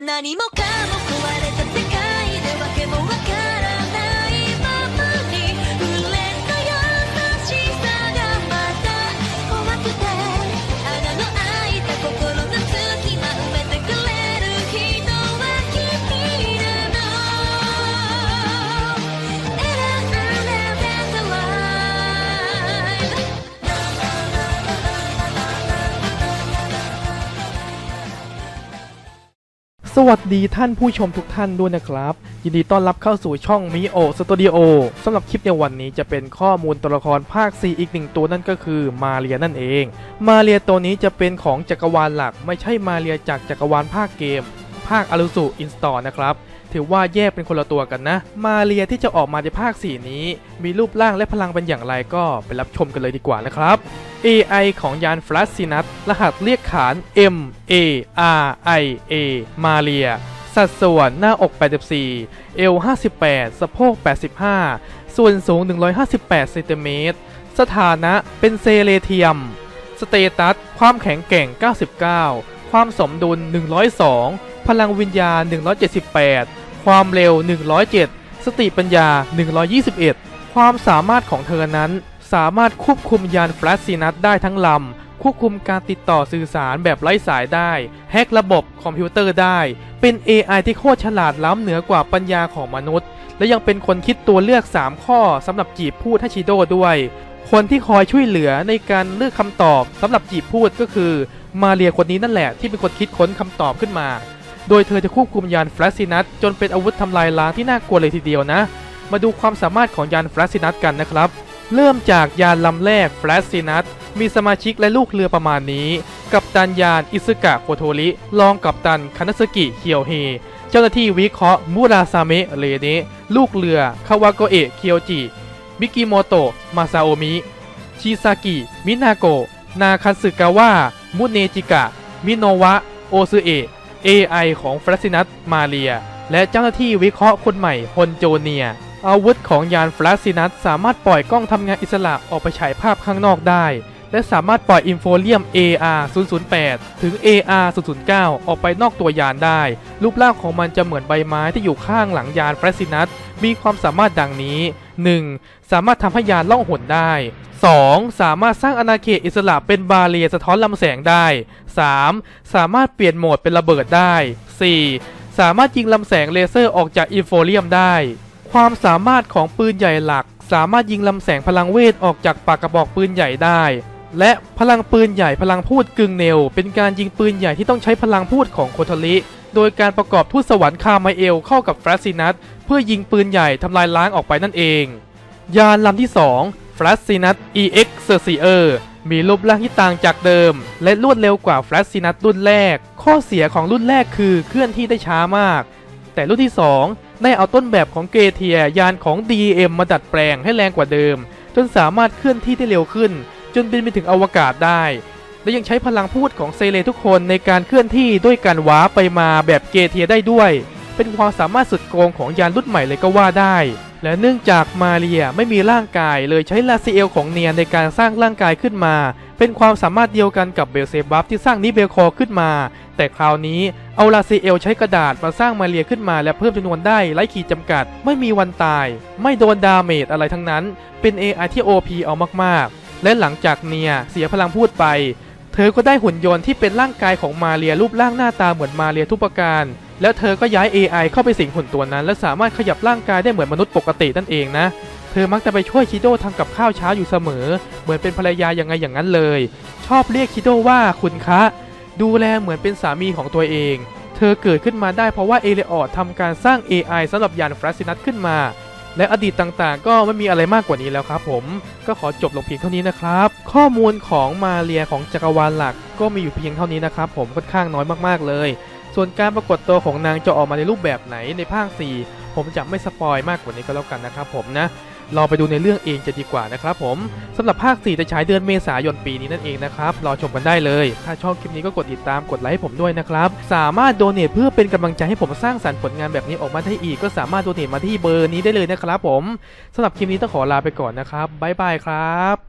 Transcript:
何もかも壊れ สวัสดีท่านผู้ชมทุกท่านด้วยนะครับ ยินดีต้อนรับเข้าสู่ช่องมิโอสตูดิโอสำหรับคลิปในวันนี้จะเป็นข้อมูลตัวละครภาค 4 อีกหนึ่งตัวนั่นก็คือมาเรียนั่นเอง มาเรียตัวนี้จะเป็นของจักรวาลหลัก ไม่ใช่มาเรียจากจักรวาลภาคเกม ภาคอรุสุอินสตอร์นะครับถือว่าแยกเป็นคนละตัวกันนะ มาเรียที่จะออกมาในภาค 4 นี้ มีรูปร่างและพลังเป็นอย่างไรก็ไปรับชมกันเลยดีกว่านะครับ AI ของยานฟลัสซินัสรหัสเรียกขาน M A R I A มาเรีย สัดส่วนหน้าอก 84 เอว 58 สะโพก 85 ส่วนสูง 158เซนติเมตร สถานะเป็นเซเลเทียม สเตตัส ความแข็งแกร่ง 99 ความสมดุล 102 พลังวิญญาณ 178 ความเร็ว 107 สติปัญญา 121 ความสามารถของเธอนั้น สามารถควบคุมยานแฟลัสซีนัสได้ทั้งลำ ควบคุมการติดต่อสื่อสารแบบไร้สายได้ แฮกระบบคอมพิวเตอร์ได้ เป็น AI ที่โคตรฉลาดล้ำเหนือกว่าปัญญาของมนุษย์ และยังเป็นคนคิดตัวเลือก 3 ข้อสำหรับจีบพูดให้ชิโดด้วย คนที่คอยช่วยเหลือในการเลือกคำตอบสำหรับจีบพูดก็คือ มาเรียคนนี้นั่นแหละที่เป็นคนคิดค้นคำตอบขึ้นมา โดยเธอจะควบคุมยานแฟลัสซินัสจนเป็นอาวุธทำลายล้างที่น่ากลัวเลยทีเดียวนะ มาดูความสามารถของยานแฟลัสซินัสกันนะครับ เริ่มจากยานลำแรกแฟลซินัสมีสมาชิกและลูกเรือประมาณนี้ กัปตันยานอิซึกะโคโทริรองกัปตันคานาสกิเคียวเฮเจ้าหน้าที่วิเคราะห์มูราซาเมะเรเนะลูกเรือคาวาโกเอะเคียวจิมิกิโมโตะมาซาโอมิชิซากิมินาโกะนาคัตสึกาวะมุเนจิกะ มิโนวะ โอซึเอะ AI ของฟลัสซินัสมาเรีย และเจ้าหน้าที่วิเคราะห์คนใหม่ฮอนโจเนีย อาวุธของยานฟลัสซินัสสามารถปล่อยกล้องทำงานอิสระออกไปฉายภาพข้างนอกได้ และสามารถปล่อยอินโฟเลียม AR 008 ถึง AR 009 ออกไปนอกตัวยานได้ รูปร่างของมันจะเหมือนใบไม้ที่อยู่ข้างหลังยานฟลัสซินัสมีความสามารถดังนี้ 1. สามารถทำให้ยานล่องหนได้ 2. สามารถสร้างอาณาเขตอิสระเป็นบาเรียสะท้อนลำแสงได้ 3. สามารถเปลี่ยนโหมดเป็นระเบิดได้ 4. สามารถยิงลำแสงเลเซอร์ออกจากอินโฟเลียมได้ ความสามารถของปืนใหญ่หลัก สามารถยิงลำแสงพลังเวทออกจากปากกระบอกปืนใหญ่ได้ และพลังปืนใหญ่พลังพูดกึ่งเนว เป็นการยิงปืนใหญ่ที่ต้องใช้พลังพูดของโคทริโดยการประกอบทูตสวรรค์คาไมเอลเข้ากับฟรัสซินัสเพื่อยิงปืนใหญ่ทำลายล้างออกไปนั่นเอง ยานลำที่2 f l a s h i n u s EX s e r c i e r มีรูปร่างที่ต่างจากเดิม และรวดเร็วกว่า f l a s h i n u s รุ่นแรก ข้อเสียของรุ่นแรกคือเคลื่อนที่ได้ช้ามาก แต่รุ่นที่ 2 ได้เอาต้นแบบของเกเทียยานของ DEM มาดัดแปลงให้แรงกว่าเดิม จนสามารถเคลื่อนที่ได้เร็วขึ้น จนบินไปถึงอวกาศได้ และยังใช้พลังพูดของเซเลทุกคนในการเคลื่อนที่ด้วยการว้าร์ปไปมาแบบเกเทียได้ด้วย เป็นความสามารถสุดโกงของยานรุ่นใหม่เลยก็ว่าได้ และเนื่องจากมาเรียไม่มีร่างกายเลยใช้ลาซิเอลของเนียในการสร้างร่างกายขึ้นมา เป็นความสามารถเดียวกันกับเบลเซบัฟที่สร้างนิเบลคอขึ้นมา แต่คราวนี้เอาลาซิเอลใช้กระดาษมาสร้างมาเรียขึ้นมาและเพิ่มจำนวนได้ไร้ขีดจำกัด ไม่มีวันตาย ไม่โดนดาเมจอะไรทั้งนั้น เป็น AI ที่ OP เอามากๆ และหลังจากเนียเสียพลังพูดไปเธอก็ได้หุ่นยนต์ที่เป็นร่างกายของมาเรียรูปร่างหน้าตาเหมือนมาเรียทุกประการ แล้วเธอก็ย้าย AI เข้าไปสิงหุ่นตัวนั้น และสามารถขยับร่างกายได้เหมือนมนุษย์ปกตินั่นเองนะ เธอมักจะไปช่วยชิโดทำกับข้าวเช้าอยู่เสมอ เหมือนเป็นภรรยาอย่างไงอย่างนั้นเลย ชอบเรียกชิโดว่าคุณคะ ดูแลเหมือนเป็นสามีของตัวเอง เธอเกิดขึ้นมาได้เพราะว่าเอเลออดทำการสร้าง AI สำหรับยานฟรัสซินัสขึ้นมา และอดีตต่างๆ ก็ไม่มีอะไรมากกว่านี้แล้วครับ ผม ก็ขอจบลงเพียงเท่านี้นะครับ ข้อมูลของมาเรียของจักรวาลหลัก ก็มีอยู่เพียงเท่านี้นะครับผมค่อนข้างน้อยมากๆเลย ส่วนการปรากฏตัวของนางจะออกมาในรูปแบบไหนในภาค 4 ผมจะไม่สปอยมากกว่านี้ก็แล้วกันนะครับผมนะรอไปดูในเรื่องเองจะดีกว่านะครับผมสำหรับภาค 4 จะฉายเดือนเมษายนปีนี้นั่นเองนะครับ รอชมกันได้เลย ถ้าชอบคลิปนี้ก็กดติดตามกดไลค์ให้ผมด้วยนะครับ สามารถโดเนทเพื่อเป็นกำลังใจให้ผมสร้างสรรค์ผลงานแบบนี้ออกมาได้อีก ก็สามารถโดเนทมาที่เบอร์นี้ได้เลยนะครับผมสำหรับคลิปนี้ต้องขอลาไปก่อนนะครับบ๊ายบายครับ